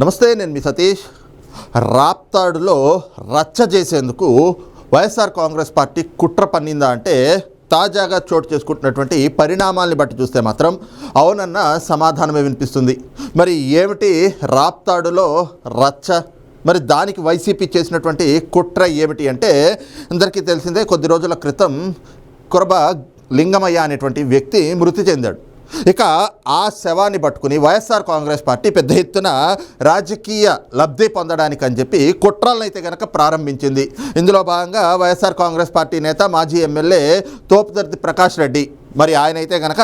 నమస్తే నేను మీ సతీష్. రాప్తాడులో రచ్చ చేసేందుకు వైఎస్ఆర్ కాంగ్రెస్ పార్టీ కుట్ర పన్నిందా అంటే తాజాగా చోటు చేసుకుంటున్నటువంటి పరిణామాల్ని బట్టి చూస్తే మాత్రం అవునన్న సమాధానమే వినిపిస్తుంది. మరి ఏమిటి రాప్తాడులో రచ్చ? మరి దానికి వైసీపీ చేసినటువంటి కుట్ర ఏమిటి అంటే అందరికీ తెలిసిందే కొద్ది రోజుల క్రితం కురబ లింగమయ్య అనేటువంటి వ్యక్తి మృతి చెందాడు. ఇక ఆ శవాన్ని పట్టుకుని వైఎస్ఆర్ కాంగ్రెస్ పార్టీ పెద్ద ఎత్తున రాజకీయ లబ్ధి పొందడానికి అని చెప్పి కుట్రలను అయితే కనుక ప్రారంభించింది. ఇందులో భాగంగా వైఎస్ఆర్ కాంగ్రెస్ పార్టీ నేత మాజీ ఎమ్మెల్యే తోపుదర్తి ప్రకాష్ రెడ్డి. మరి ఆయన అయితే కనుక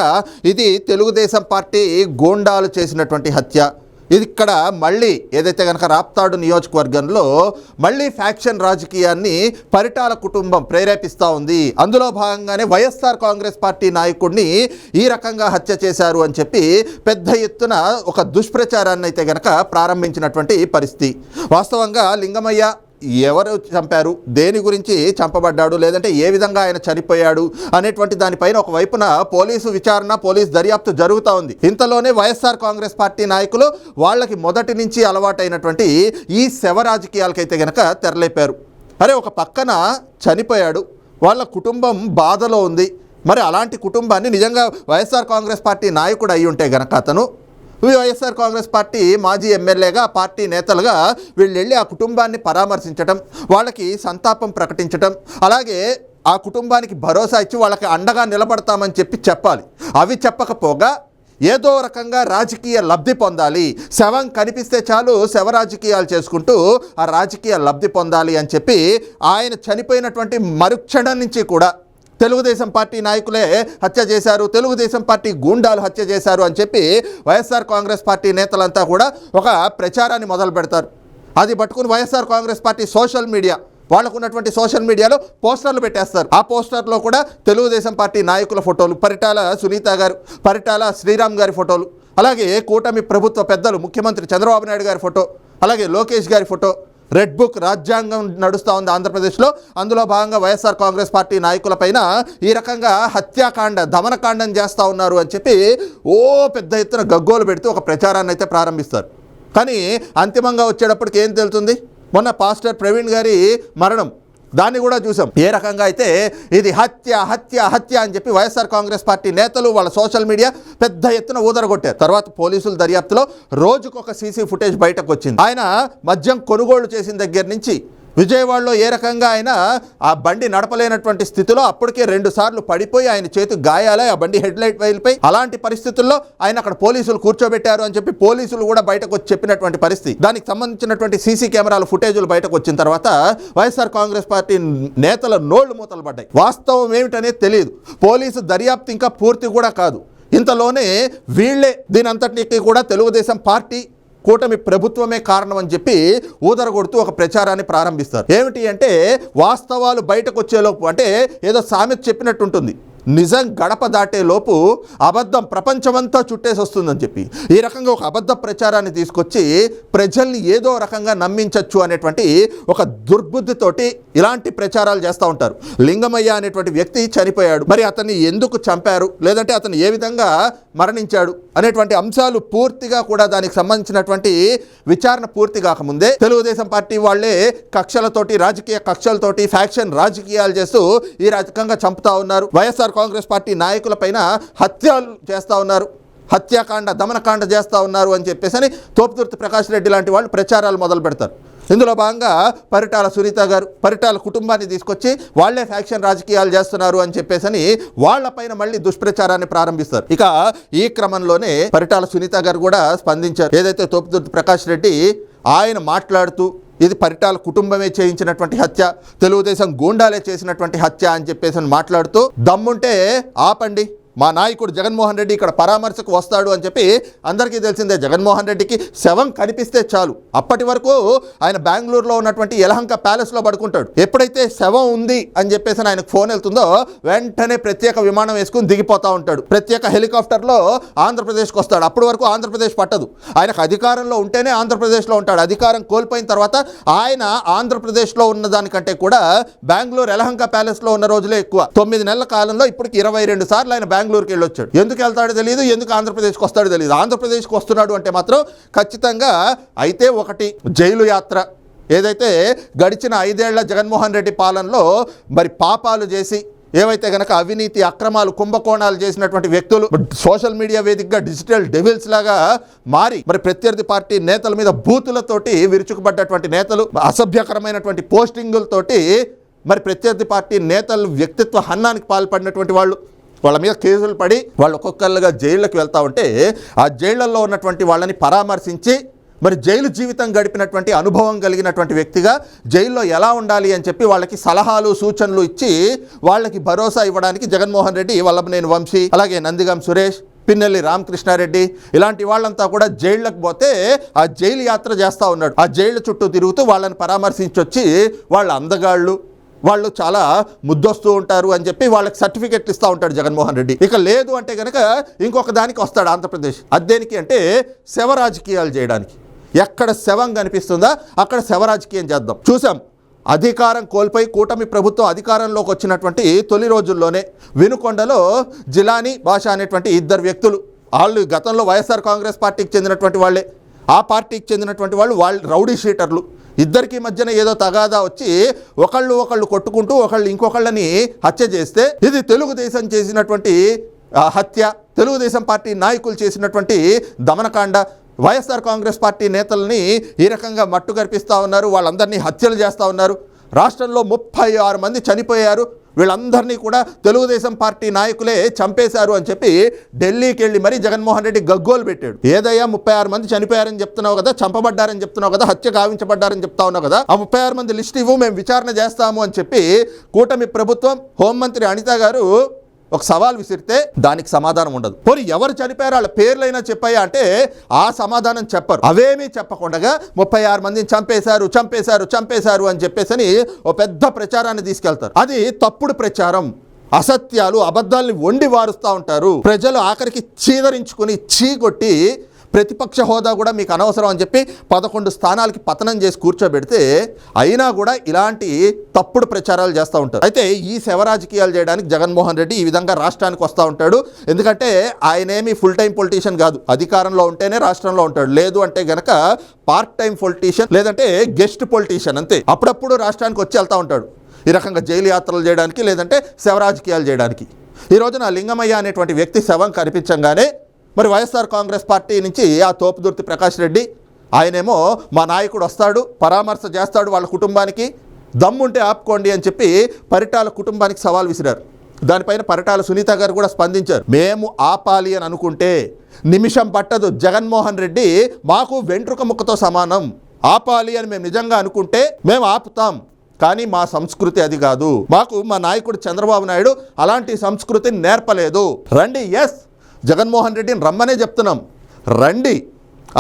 ఇది తెలుగుదేశం పార్టీ గోండాలు చేసినటువంటి హత్య. ఇక్కడ మళ్ళీ ఏదైతే కనుక రాప్తాడు నియోజకవర్గంలో మళ్ళీ ఫ్యాక్షన్ రాజకీయాన్ని పరిటాల కుటుంబం ప్రేరేపిస్తూ ఉంది. అందులో భాగంగానే వైఎస్ఆర్ కాంగ్రెస్ పార్టీ నాయకుడిని ఈ రకంగా హత్య చేశారు అని చెప్పి పెద్ద ఎత్తున ఒక దుష్ప్రచారాన్ని అయితే కనుక ప్రారంభించినటువంటి పరిస్థితి. వాస్తవంగా లింగమయ్య ఎవరు చంపారు? దేని గురించి చంపబడ్డాడు? లేదంటే ఏ విధంగా ఆయన చనిపోయాడు? అనేటువంటి దానిపైన ఒకవైపున పోలీసు విచారణ పోలీసు దర్యాప్తు జరుగుతూ ఉంది. ఇంతలోనే వైఎస్ఆర్ కాంగ్రెస్ పార్టీ నాయకులు వాళ్ళకి మొదటి నుంచి అలవాటైనటువంటి ఈ శవ రాజకీయాలకైతే గనక తెరలేపారు. అరే ఒక పక్కన చనిపోయాడు. వాళ్ళ కుటుంబం బాధలో ఉంది. మరి అలాంటి కుటుంబాన్ని నిజంగా వైఎస్ఆర్ కాంగ్రెస్ పార్టీ నాయకుడు అయి ఉంటే గనక అతను వైఎస్ఆర్ కాంగ్రెస్ పార్టీ మాజీ ఎమ్మెల్యేగా పార్టీ నేతలుగా వీళ్ళెళ్ళి ఆ కుటుంబాన్ని పరామర్శించటం వాళ్ళకి సంతాపం ప్రకటించటం అలాగే ఆ కుటుంబానికి భరోసా ఇచ్చి వాళ్ళకి అండగా నిలబడతామని చెప్పి చెప్పాలి. అవి చెప్పకపోగా ఏదో రకంగా రాజకీయ లబ్ధి పొందాలి. శవం కనిపిస్తే చాలు శవ రాజకీయాలు చేసుకుంటూ ఆ రాజకీయ లబ్ధి పొందాలి అని చెప్పి ఆయన చనిపోయినటువంటి మరుక్షణం నుంచి కూడా తెలుగుదేశం పార్టీ నాయకులే హత్య చేశారు తెలుగుదేశం పార్టీ గూండాలు హత్య చేశారు అని చెప్పి వైఎస్ఆర్ కాంగ్రెస్ పార్టీ నేతలంతా కూడా ఒక ప్రచారాన్ని మొదలు పెడతారు. అది పట్టుకుని YSR Congress party social media వాళ్ళకు ఉన్నటువంటి సోషల్ మీడియాలో పోస్టర్లు పెట్టేస్తారు. ఆ పోస్టర్లో కూడా తెలుగుదేశం పార్టీ నాయకుల ఫోటోలు పరిటాల సునీత గారు పరిటాల శ్రీరామ్ గారి ఫోటోలు అలాగే కూటమి ప్రభుత్వ పెద్దలు ముఖ్యమంత్రి చంద్రబాబు నాయుడు గారి ఫోటో అలాగే లోకేష్ గారి ఫోటో రెడ్ బుక్ రాజ్యాంగం నడుస్తూ ఉంది ఆంధ్రప్రదేశ్లో. అందులో భాగంగా వైఎస్ఆర్ కాంగ్రెస్ పార్టీ నాయకులపైన ఈ రకంగా హత్యాకాండ దమనకాండం చేస్తూ ఉన్నారు అని చెప్పి ఓ పెద్ద ఎత్తున గగ్గోలు పెడుతూ ఒక ప్రచారాన్ని అయితే ప్రారంభిస్తారు. కానీ అంతిమంగా వచ్చేటప్పటికి ఏం తెలుస్తుంది? మొన్న పాస్టర్ ప్రవీణ్ గారి మరణం. దాన్ని కూడా చూసాం. ఏ రకంగా అయితే ఇది హత్య హత్య హత్య అని చెప్పి వైఎస్ఆర్ కాంగ్రెస్ పార్టీ నేతలు వాళ్ళ సోషల్ మీడియా పెద్ద ఎత్తున ఊదరగొట్టారు తర్వాత పోలీసుల దర్యాప్తులో రోజుకొక సీసీ ఫుటేజ్ బయటకు వచ్చింది ఆయన మద్యం కొనుగోలు చేసిన దగ్గర నుంచి విజయవాడలో ఏ రకంగా ఆయన ఆ బండి నడపలేనటువంటి స్థితిలో అప్పటికే రెండు సార్లు పడిపోయి ఆయన చేతి గాయాలై ఆ బండి హెడ్ లైట్ వైల్పై అలాంటి పరిస్థితుల్లో ఆయన అక్కడ పోలీసులు కూర్చోబెట్టారు అని చెప్పి పోలీసులు కూడా బయటకు వచ్చి చెప్పినటువంటి పరిస్థితి. దానికి సంబంధించినటువంటి సీసీ కెమెరాల ఫుటేజులు బయటకు వచ్చిన తర్వాత వైఎస్ఆర్ కాంగ్రెస్ పార్టీ నేతల నోళ్ళు మూతలు పడ్డాయి. వాస్తవం ఏమిటనేది తెలియదు. పోలీసు దర్యాప్తు ఇంకా పూర్తి కూడా కాదు. ఇంతలోనే వీళ్ళే దీని కూడా తెలుగుదేశం పార్టీ కూటమి ప్రభుత్వమే కారణం అని చెప్పి ఊదరగొడుతూ ఒక ప్రచారాన్ని ప్రారంభిస్తారు. ఏమిటి అంటే వాస్తవాలు బయటకు వచ్చేలోపు అంటే ఏదో సామెత చెప్పినట్టు ఉంటుంది. నిజం గడప దాటే లోపు అబద్ధం ప్రపంచమంతా చుట్టేసి వస్తుందని చెప్పి. ఈ రకంగా ఒక అబద్ధ ప్రచారాన్ని తీసుకొచ్చి ప్రజల్ని ఏదో రకంగా నమ్మించవచ్చు అనేటువంటి ఒక దుర్బుద్ధితోటి ఇలాంటి ప్రచారాలు చేస్తూ ఉంటారు. లింగమయ్య అనేటువంటి వ్యక్తి చనిపోయాడు. మరి అతన్ని ఎందుకు చంపారు? లేదంటే అతను ఏ విధంగా మరణించాడు? అనేటువంటి అంశాలు పూర్తిగా కూడా దానికి సంబంధించినటువంటి విచారణ పూర్తి కాకముందే తెలుగుదేశం పార్టీ వాళ్ళే కక్షలతోటి రాజకీయ కక్షలతోటి ఫ్యాక్షన్ రాజకీయాలు చేస్తూ ఈ రకంగా చంపుతా ఉన్నారు. వైఎస్ఆర్ కాంగ్రెస్ పార్టీ నాయకులపైన హత్యలు చేస్తూ ఉన్నారు. హత్యాకాండ దమనకాండ చేస్తూ ఉన్నారు అని చెప్పేసి అని తోపుదుర్తి ప్రకాష్ రెడ్డి లాంటి వాళ్ళు ప్రచారాలు మొదలు పెడతారు. ఇందులో భాగంగా పరిటాల సునీత గారు పరిటాల కుటుంబాన్ని తీసుకొచ్చి వాళ్ళే ఫ్యాక్షన్ రాజకీయాలు చేస్తున్నారు అని చెప్పేసి వాళ్ళపైన మళ్ళీ దుష్ప్రచారాన్ని ప్రారంభిస్తారు. ఇక ఈ క్రమంలోనే పరిటాల సునీత గారు కూడా స్పందించారు. ఏదైతే తోపుదుర్తి ప్రకాష్ రెడ్డి ఆయన మాట్లాడుతూ ఇది పరిటాల కుటుంబమే చేయించినటువంటి హత్య తెలుగుదేశం గూండాలే చేసినటువంటి హత్య అని చెప్పేసి అని మాట్లాడుతూ దమ్ముంటే ఆపండి. మా నాయకుడు జగన్మోహన్ రెడ్డి ఇక్కడ పరామర్శకు వస్తాడు అని చెప్పి అందరికీ తెలిసిందే. జగన్మోహన్ రెడ్డికి శవం కనిపిస్తే చాలు. అప్పటి వరకు ఆయన బెంగళూరులో ఉన్నటువంటి యలహంక ప్యాలెస్లో పడుకుంటాడు. ఎప్పుడైతే శవం ఉంది అని చెప్పేసి ఆయనకు ఫోన్ వెళ్తుందో వెంటనే ప్రత్యేక విమానం వేసుకుని దిగిపోతా ఉంటాడు. ప్రత్యేక హెలికాప్టర్లో ఆంధ్రప్రదేశ్కి వస్తాడు. అప్పటి వరకు ఆంధ్రప్రదేశ్ పట్టదు. ఆయనకు అధికారంలో ఉంటేనే ఆంధ్రప్రదేశ్లో ఉంటాడు. అధికారం కోల్పోయిన తర్వాత ఆయన ఆంధ్రప్రదేశ్లో ఉన్న దానికంటే కూడా బెంగళూరు యలహంక ప్యాలెస్లో ఉన్న రోజులే ఎక్కువ. తొమ్మిది నెలల కాలంలో ఇప్పటికి ఇరవై రెండు సార్లు ఆయన బెంగళూరుకి వెళ్ళొచ్చాడు. ఎందుకు వెళ్తాడో తెలియదు ఎందుకు ఆంధ్రప్రదేశ్కి వస్తాడో తెలియదు ఆంధ్రప్రదేశ్కి వస్తున్నాడు అంటే మాత్రం ఖచ్చితంగా అయితే ఒకటి జైలు యాత్ర. ఏదైతే గడిచిన ఐదేళ్ళ జగన్మోహన్ రెడ్డి పాలనలో మరి పాపాలు చేసి ఏవైతే గనక అవినీతి అక్రమాలు కుంభకోణాలు చేసినటువంటి వ్యక్తులు సోషల్ మీడియా వేదికగా డిజిటల్ డెవిల్స్ లాగా మారి మరి ప్రత్యర్థి పార్టీ నేతల మీద బూతులతోటి విరుచుకుపడ్డటువంటి నేతలు అసభ్యకరమైనటువంటి పోస్టింగులతోటి మరి ప్రత్యర్థి పార్టీ నేతలు వ్యక్తిత్వ హన్నానికి పాల్పడినటువంటి వాళ్ళు. వాళ్ళ మీద కేసులు పడి వాళ్ళు ఒక్కొక్కరుగా జైళ్ళకి వెళ్తా ఉంటే ఆ జైళ్ళల్లో ఉన్నటువంటి వాళ్ళని పరామర్శించి మరి జైలు జీవితం గడిపినటువంటి అనుభవం కలిగినటువంటి వ్యక్తిగా జైల్లో ఎలా ఉండాలి అని చెప్పి వాళ్ళకి సలహాలు సూచనలు ఇచ్చి వాళ్ళకి భరోసా ఇవ్వడానికి జగన్మోహన్ రెడ్డి వల్లభనేని వంశీ అలాగే నందిగం సురేష్ పిన్నెల్లి రామకృష్ణారెడ్డి ఇలాంటి వాళ్ళంతా కూడా జైళ్ళకు పోతే ఆ జైలు యాత్ర చేస్తూ ఉన్నాడు. ఆ జైళ్ళ చుట్టూ తిరుగుతూ వాళ్ళని పరామర్శించొచ్చి వాళ్ళ అందగాళ్ళు వాళ్ళు చాలా ముద్దొస్తూ ఉంటారు అని చెప్పి వాళ్ళకి సర్టిఫికెట్లు ఇస్తూ ఉంటాడు జగన్మోహన్ రెడ్డి. ఇక లేదు అంటే కనుక ఇంకొక దానికి వస్తాడు ఆంధ్రప్రదేశ్. అదేనికి అంటే శవ రాజకీయాలు చేయడానికి. ఎక్కడ శవం కనిపిస్తుందా అక్కడ శవ రాజకీయం చేద్దాం. చూసాం అధికారం కోల్పోయి కూటమి ప్రభుత్వం అధికారంలోకి వచ్చినటువంటి తొలి రోజుల్లోనే వినుకొండలో జిలానీ భాష అనేటువంటి ఇద్దరు వ్యక్తులు. వాళ్ళు గతంలో వైఎస్ఆర్ కాంగ్రెస్ పార్టీకి చెందినటువంటి వాళ్ళే. ఆ పార్టీకి చెందినటువంటి వాళ్ళు వాళ్ళు రౌడీ షీటర్లు. ఇద్దరికి మధ్యన ఏదో తగాదా వచ్చి ఒకళ్ళు ఒకళ్ళు కొట్టుకుంటూ ఒకళ్ళు ఇంకొకళ్ళని హత్య చేస్తే ఇది తెలుగుదేశం చేసినటువంటి హత్య. తెలుగుదేశం పార్టీ నాయకులు చేసినటువంటి దమనకాండ. వైఎస్ఆర్ కాంగ్రెస్ పార్టీ నేతల్ని ఈ రకంగా మట్టు కనిపిస్తూ ఉన్నారు. వాళ్ళందరినీ హత్యలు చేస్తూ ఉన్నారు. రాష్ట్రంలో ముప్పై ఆరు మంది చనిపోయారు. వీళ్ళందరినీ కూడా తెలుగుదేశం పార్టీ నాయకులే చంపేశారు అని చెప్పి ఢిల్లీకి వెళ్ళి మరీ జగన్మోహన్ రెడ్డి గగ్గోలు పెట్టాడు. ఏదయ్యా ముప్పై ఆరు మంది చనిపోయారని చెప్తున్నావు కదా చంపబడ్డారని చెప్తున్నావు కదా హత్య గావించబడ్డారని చెప్తా ఉన్నావు కదా ఆ ముప్పై ఆరు మంది లిస్ట్ ఇవ్వు మేము విచారణ చేస్తాము అని చెప్పి కూటమి ప్రభుత్వం హోంమంత్రి అనిత గారు ఒక సవాల్ విసిరితే దానికి సమాధానం ఉండదు. పోనీ ఎవరు చనిపోయారు వాళ్ళ పేర్లైనా చెప్పాయా అంటే ఆ సమాధానం చెప్పరు. అవేమీ చెప్పకుండా ముప్పై ఆరు మందిని చంపేశారు చంపేశారు చంపేశారు అని చెప్పేసి ఓ పెద్ద ప్రచారాన్ని తీసుకెళ్తారు. అది తప్పుడు ప్రచారం. అసత్యాలు అబద్ధాల్ని వండి వారుస్తూ ఉంటారు. ప్రజలు ఆఖరికి చీదరించుకుని చీకొట్టి ప్రతిపక్ష హోదా కూడా మీకు అనవసరం అని చెప్పి పదకొండు స్థానాలకి పతనం చేసి కూర్చోబెడితే అయినా కూడా ఇలాంటి తప్పుడు ప్రచారాలు చేస్తూ ఉంటారు. అయితే ఈ శవ రాజకీయాలు చేయడానికి జగన్మోహన్ రెడ్డి ఈ విధంగా రాష్ట్రానికి వస్తూ ఉంటాడు. ఎందుకంటే ఆయనేమి ఫుల్ టైం పొలిటీషియన్ కాదు. అధికారంలో ఉంటేనే రాష్ట్రంలో ఉంటాడు. లేదు అంటే గనక పార్ట్ టైం పొలిటీషియన్ లేదంటే గెస్ట్ పొలిటీషియన్ అంతే. అప్పుడప్పుడు రాష్ట్రానికి వచ్చి వెళ్తూ ఉంటాడు. ఈ రకంగా జైలు యాత్రలు చేయడానికి లేదంటే శవ రాజకీయాలు చేయడానికి. ఈ రోజున లింగమయ్య అనేటువంటి వ్యక్తి శవం కనిపించంగానే మరి వైఎస్ఆర్ కాంగ్రెస్ పార్టీ నుంచి ఆ తోపుదుర్తి ప్రకాష్ రెడ్డి ఆయనేమో మా నాయకుడు వస్తాడు పరామర్శ చేస్తాడు వాళ్ళ కుటుంబానికి దమ్ముంటే ఆపుకోండి అని చెప్పి పరిటాల కుటుంబానికి సవాల్ విసిరారు. దానిపైన పరిటాల సునీత గారు కూడా స్పందించారు. మేము ఆపాలి అని అనుకుంటే నిమిషం పట్టదు. జగన్మోహన్ రెడ్డి మాకు వెంట్రుక ముక్కతో సమానం. ఆపాలి అని మేము నిజంగా అనుకుంటే మేము ఆపుతాం. కానీ మా సంస్కృతి అది కాదు. మాకు మా నాయకుడు చంద్రబాబు నాయుడు అలాంటి సంస్కృతిని నేర్పలేదు. రండి ఎస్ జగన్మోహన్ రెడ్డిని రమ్మనే చెప్తున్నాం. రండి.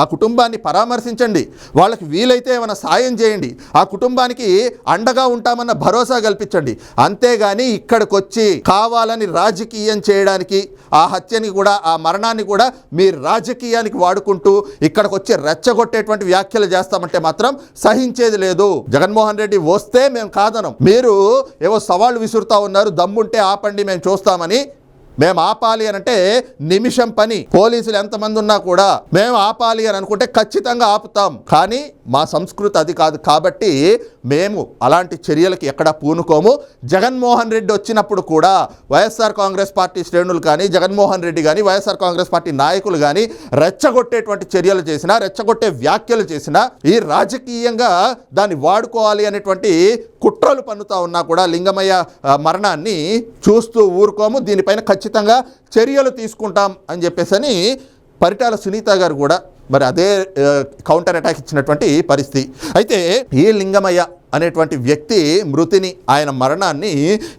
ఆ కుటుంబాన్ని పరామర్శించండి. వాళ్ళకి వీలైతే ఏమైనా సాయం చేయండి. ఆ కుటుంబానికి అండగా ఉంటామన్న భరోసా కల్పించండి. అంతేగాని ఇక్కడికి వచ్చి కావాలని రాజకీయం చేయడానికి ఆ హత్యని కూడా ఆ మరణాన్ని కూడా మీ రాజకీయానికి వాడుకుంటూ ఇక్కడికి వచ్చి రెచ్చగొట్టేటువంటి వ్యాఖ్యలు చేస్తామంటే మాత్రం సహించేది లేదు. జగన్మోహన్ రెడ్డి వస్తే మేము కాదనం. మీరు ఏవో సవాళ్ళు విసురుతా ఉన్నారు. దమ్ముంటే ఆపండి మేము చూస్తామని మేము ఆపాలి అని అంటే నిమిషం పని. పోలీసులు ఎంతమంది ఉన్నా కూడా మేము ఆపాలి అని అనుకుంటే ఖచ్చితంగా ఆపుతాం. కానీ మా సంస్కృతి అది కాదు. కాబట్టి మేము అలాంటి చర్యలకు ఎక్కడ పూనుకోము. జగన్మోహన్ రెడ్డి వచ్చినప్పుడు కూడా వైఎస్ఆర్ కాంగ్రెస్ పార్టీ శ్రేణులు కానీ జగన్మోహన్ రెడ్డి కానీ వైఎస్ఆర్ కాంగ్రెస్ పార్టీ నాయకులు కానీ రెచ్చగొట్టేటువంటి చర్యలు చేసినా రెచ్చగొట్టే వ్యాఖ్యలు చేసినా ఈ రాజకీయంగా దాన్ని వాడుకోవాలి అనేటువంటి కుట్రలు పన్నుతా ఉన్నా కూడా లింగమయ్య మరణాన్ని చూస్తూ ఊరుకోము. దీనిపైన ఖచ్చితంగా చర్యలు తీసుకుంటాం అని చెప్పేసి అని పరిటాల సునీత గారు కూడా మరి అదే కౌంటర్ అటాక్ ఇచ్చినటువంటి పరిస్థితి. అయితే ఈ లింగమయ్య అనేటువంటి వ్యక్తి మృతిని ఆయన మరణాన్ని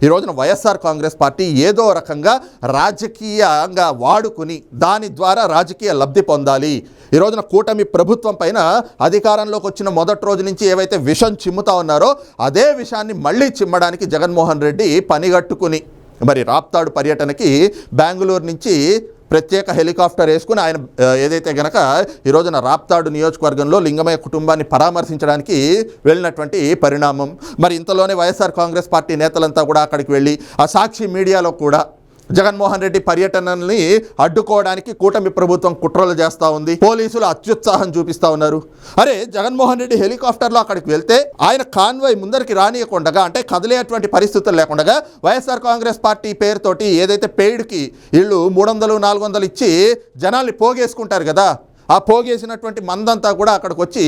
ఈరోజున వైఎస్ఆర్ కాంగ్రెస్ పార్టీ ఏదో రకంగా రాజకీయంగా వాడుకుని దాని ద్వారా రాజకీయ లబ్ధి పొందాలి. ఈ రోజున కూటమి ప్రభుత్వం పైన అధికారంలోకి వచ్చిన మొదటి రోజు నుంచి ఏవైతే విషం చిమ్ముతా ఉన్నారో అదే విషయాన్ని మళ్ళీ చిమ్మడానికి జగన్మోహన్ రెడ్డి పనిగట్టుకుని మరి రాప్తాడు పర్యటనకి బెంగళూరు నుంచి ప్రత్యేక హెలికాప్టర్ వేసుకుని ఆయన ఏదైతే గనక ఈ రోజున రాప్తాడు నియోజకవర్గంలో లింగమయ్య కుటుంబాన్ని పరామర్శించడానికి వెళ్ళినటువంటి పరిణామం. మరి ఇంతలోనే వైఎస్ఆర్ కాంగ్రెస్ పార్టీ నేతలంతా కూడా అక్కడికి వెళ్ళి ఆ సాక్షి మీడియాలో కూడా జగన్మోహన్ రెడ్డి పర్యటనల్ని అడ్డుకోవడానికి కూటమి ప్రభుత్వం కుట్రలు చేస్తూ ఉంది. పోలీసులు అత్యుత్సాహం చూపిస్తా ఉన్నారు. అరే జగన్మోహన్ రెడ్డి హెలికాప్టర్లో అక్కడికి వెళ్తే ఆయన కాన్వాయ్ ముందరికి రానియకుండా అంటే కదిలేటువంటి పరిస్థితులు లేకుండా వైఎస్ఆర్ కాంగ్రెస్ పార్టీ పేరుతోటి ఏదైతే పెయిడ్కి వీళ్ళు మూడు వందలు నాలుగు వందలు ఇచ్చి జనాల్ని పోగేసుకుంటారు కదా ఆ పోగేసినటువంటి మందంతా కూడా అక్కడికి వచ్చి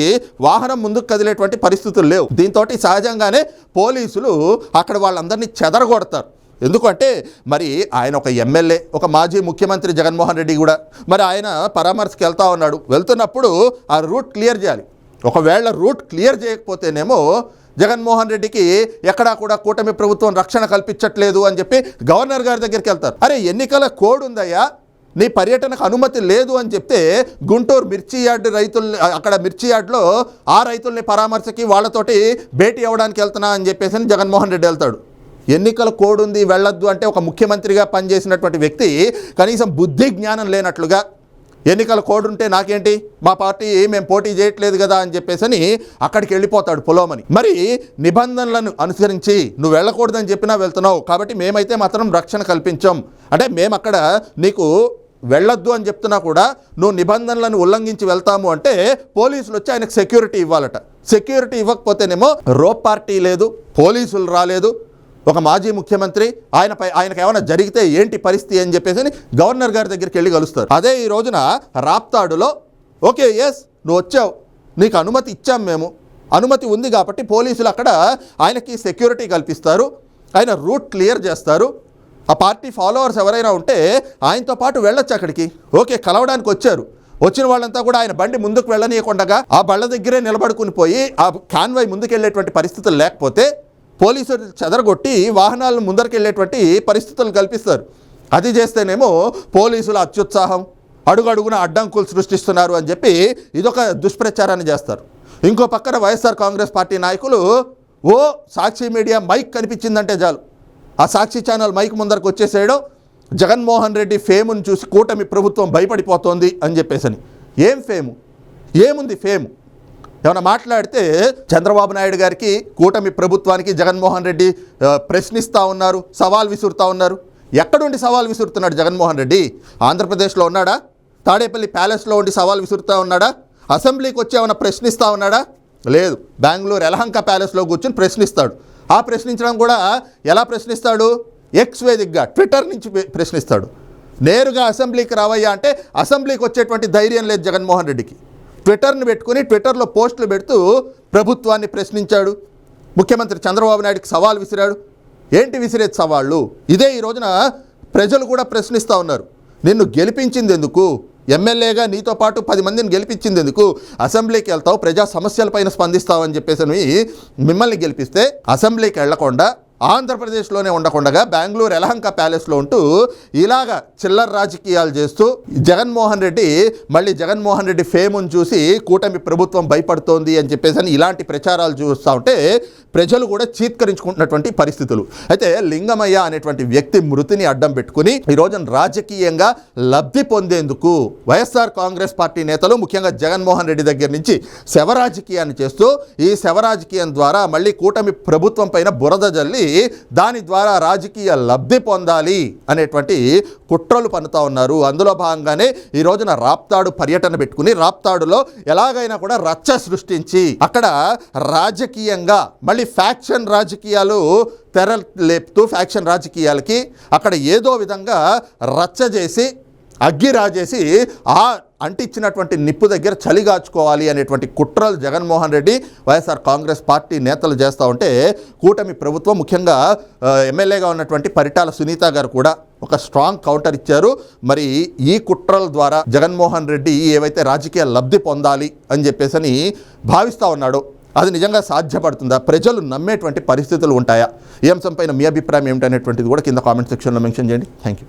వాహనం ముందుకు కదిలేటువంటి పరిస్థితులు లేవు. దీంతో సహజంగానే పోలీసులు అక్కడ వాళ్ళందరినీ చెదరగొడతారు. ఎందుకంటే మరి ఆయన ఒక ఎమ్మెల్యే ఒక మాజీ ముఖ్యమంత్రి జగన్మోహన్ రెడ్డి కూడా. మరి ఆయన పరామర్శకు వెళ్తా ఉన్నాడు. వెళ్తున్నప్పుడు ఆ రూట్ క్లియర్ చేయాలి. ఒకవేళ రూట్ క్లియర్ చేయకపోతేనేమో జగన్మోహన్ రెడ్డికి ఎక్కడా కూడా కూటమి ప్రభుత్వం రక్షణ కల్పించట్లేదు అని చెప్పి గవర్నర్ గారి దగ్గరికి వెళ్తారు. అరే ఎన్నికల కోడ్ ఉందయ్యా? నీ పర్యటనకు అనుమతి లేదు అని చెప్తే గుంటూరు మిర్చి యార్డ్ రైతుల్ని అక్కడ మిర్చి యార్డ్లో ఆ రైతుల్ని పరామర్శకి వాళ్ళతోటి భేటీ అవ్వడానికి వెళ్తున్నా అని చెప్పేసి అని జగన్మోహన్ రెడ్డి వెళ్తాడు. ఎన్నికల కోడ్ ఉంది వెళ్ళొద్దు అంటే ఒక ముఖ్యమంత్రిగా పనిచేసినటువంటి వ్యక్తి కనీసం బుద్ధి జ్ఞానం లేనట్లుగా ఎన్నికల కోడ్ ఉంటే నాకేంటి? మా పార్టీ మేము పోటీ చేయట్లేదు కదా అని చెప్పేసి అక్కడికి వెళ్ళిపోతాడు పొలోమని. మరి నిబంధనలను అనుసరించి నువ్వు వెళ్ళకూడదని చెప్పినా వెళ్తున్నావు కాబట్టి మేమైతే మాత్రం రక్షణ కల్పించాం. అంటే మేము అక్కడ నీకు వెళ్ళొద్దు అని చెప్తున్నా కూడా నువ్వు నిబంధనలను ఉల్లంఘించి వెళ్తాము అంటే పోలీసులు వచ్చి ఆయనకు సెక్యూరిటీ ఇవ్వాలట. సెక్యూరిటీ ఇవ్వకపోతేనేమో రోప్ పార్టీ లేదు పోలీసులు రాలేదు ఒక మాజీ ముఖ్యమంత్రి ఆయనపై ఆయనకు ఏమైనా జరిగితే ఏంటి పరిస్థితి అని చెప్పేసి గవర్నర్ గారి దగ్గరికి వెళ్ళి కలుస్తారు. అదే ఈ రోజున రాప్తాడులో ఓకే ఎస్ నువ్వు వచ్చావు నీకు అనుమతి ఇచ్చాం మేము. అనుమతి ఉంది కాబట్టి పోలీసులు అక్కడ ఆయనకి సెక్యూరిటీ కల్పిస్తారు ఆయన రూట్ క్లియర్ చేస్తారు. ఆ పార్టీ ఫాలోవర్స్ ఎవరైనా ఉంటే ఆయనతో పాటు వెళ్ళొచ్చు అక్కడికి. ఓకే కలవడానికి వచ్చారు. వచ్చిన వాళ్ళంతా కూడా ఆయన బండి ముందుకు వెళ్ళనీయకుండా ఆ బళ్ళ దగ్గరే నిలబడుకుని పోయి ఆ కాన్వాయ్ ముందుకెళ్ళేటువంటి పరిస్థితులు లేకపోతే పోలీసులు చెదరగొట్టి వాహనాలను ముందరికెళ్ళేటువంటి పరిస్థితులు కల్పిస్తారు. అది చేస్తేనేమో పోలీసుల అత్యుత్సాహం అడుగడుగున అడ్డంకులు సృష్టిస్తున్నారు అని చెప్పి ఇదొక దుష్ప్రచారాన్ని చేస్తారు. ఇంకో పక్కన వైఎస్ఆర్ కాంగ్రెస్ పార్టీ నాయకులు ఓ సాక్షి మీడియా మైక్ కనిపించిందంటే చాలు. ఆ సాక్షి ఛానల్ మైక్ ముందరకు వచ్చేసేయడం జగన్మోహన్ రెడ్డి ఫేమును చూసి కూటమి ప్రభుత్వం భయపడిపోతోంది అని చెప్పేసని. ఏం ఫేము? ఏముంది ఫేము? ఏమైనా మాట్లాడితే చంద్రబాబు నాయుడు గారికి కూటమి ప్రభుత్వానికి జగన్మోహన్ రెడ్డి ప్రశ్నిస్తూ ఉన్నారు సవాల్ విసురుతూ ఉన్నారు. ఎక్కడుండి సవాల్ విసురుతున్నాడు జగన్మోహన్ రెడ్డి? ఆంధ్రప్రదేశ్లో ఉన్నాడా? తాడేపల్లి ప్యాలెస్లో ఉండి సవాల్ విసురుతూ ఉన్నాడా? అసెంబ్లీకి వచ్చి ఏమైనా ప్రశ్నిస్తూ ఉన్నాడా? లేదు. బెంగళూరు ఎలహంక ప్యాలెస్లో కూర్చొని ప్రశ్నిస్తాడు. ఆ ప్రశ్నించడం కూడా ఎలా ప్రశ్నిస్తాడు? ఎక్స్ వేదికగా ట్విట్టర్ నుంచి ప్రశ్నిస్తాడు. నేరుగా అసెంబ్లీకి రావయ్యా అంటే అసెంబ్లీకి వచ్చేటువంటి ధైర్యం లేదు జగన్మోహన్ రెడ్డికి. ట్విట్టర్ని పెట్టుకుని ట్విట్టర్లో పోస్టులు పెడుతూ ప్రభుత్వాన్ని ప్రశ్నించాడు. ముఖ్యమంత్రి చంద్రబాబు నాయుడుకి సవాల్ విసిరాడు. ఏంటి విసిరేది సవాళ్ళు? ఇదే ఈ రోజున ప్రజలు కూడా ప్రశ్నిస్తూ ఉన్నారు. నిన్ను గెలిపించింది ఎందుకు ఎమ్మెల్యేగా నీతో పాటు పది మందిని గెలిపించింది ఎందుకు అసెంబ్లీకి వెళ్తావు ప్రజా సమస్యలపైన స్పందిస్తావు అని చెప్పేసి మిమ్మల్ని గెలిపిస్తే అసెంబ్లీకి వెళ్ళకుండా ఆంధ్రప్రదేశ్లోనే ఉండకుండా బెంగళూరు ఎలహంక ప్యాలెస్లో ఉంటూ ఇలాగ చిల్లర రాజకీయాలు చేస్తూ జగన్మోహన్ రెడ్డి మళ్ళీ జగన్మోహన్ రెడ్డి ఫేమును చూసి కూటమి ప్రభుత్వం భయపడుతోంది అని చెప్పేసి అని ఇలాంటి ప్రచారాలు చూస్తూ ఉంటే ప్రజలు కూడా చీత్కరించుకుంటున్నటువంటి పరిస్థితులు. అయితే లింగమయ్య అనేటువంటి వ్యక్తి మృతిని అడ్డం పెట్టుకుని ఈ రోజున రాజకీయంగా లబ్ధి పొందేందుకు వైఎస్ఆర్ కాంగ్రెస్ పార్టీ నేతలు ముఖ్యంగా జగన్మోహన్ రెడ్డి దగ్గర నుంచి శవరాజకీయాన్ని చేస్తూ ఈ శవ రాజకీయం ద్వారా మళ్ళీ కూటమి ప్రభుత్వం పైన బురద జల్లి దాని ద్వారా రాజకీయ లబ్ధి పొందాలి అనేటువంటి కుట్రలు పన్నుతా ఉన్నారు. అందులో భాగంగానే ఈ రోజున రాప్తాడు పర్యటన పెట్టుకుని రాప్తాడులో ఎలాగైనా కూడా రచ్చ సృష్టించి అక్కడ రాజకీయంగా మళ్ళీ ఫ్యాక్షన్ రాజకీయాలు తెర లేపుతూ ఫ్యాక్షన్ రాజకీయాలకి అక్కడ ఏదో విధంగా రచ్చ చేసి అగ్గి రాజేసి ఆ అంటించినటువంటి నిప్పు దగ్గర చలిగాచుకోవాలి అనేటువంటి కుట్రలు జగన్మోహన్ రెడ్డి వైఎస్ఆర్ కాంగ్రెస్ పార్టీ నేతలు చేస్తూ ఉంటే కూటమి ప్రభుత్వం ముఖ్యంగా ఎమ్మెల్యేగా ఉన్నటువంటి పరిటాల సునీత గారు కూడా ఒక స్ట్రాంగ్ కౌంటర్ ఇచ్చారు. మరి ఈ కుట్రల ద్వారా జగన్మోహన్ రెడ్డి ఏవైతే రాజకీయ లబ్ధి పొందాలి అని చెప్పేసి భావిస్తూ ఉన్నాడో. అది నిజంగా సాధ్యపడుతుందా? ప్రజలు నమ్మేటువంటి పరిస్థితులు ఉంటాయా? ఈ అంశంపైన మీ అభిప్రాయం ఏమిటనేటువంటిది కూడా కింద కామెంట్ సెక్షన్లో మెన్షన్ చేయండి. Thank you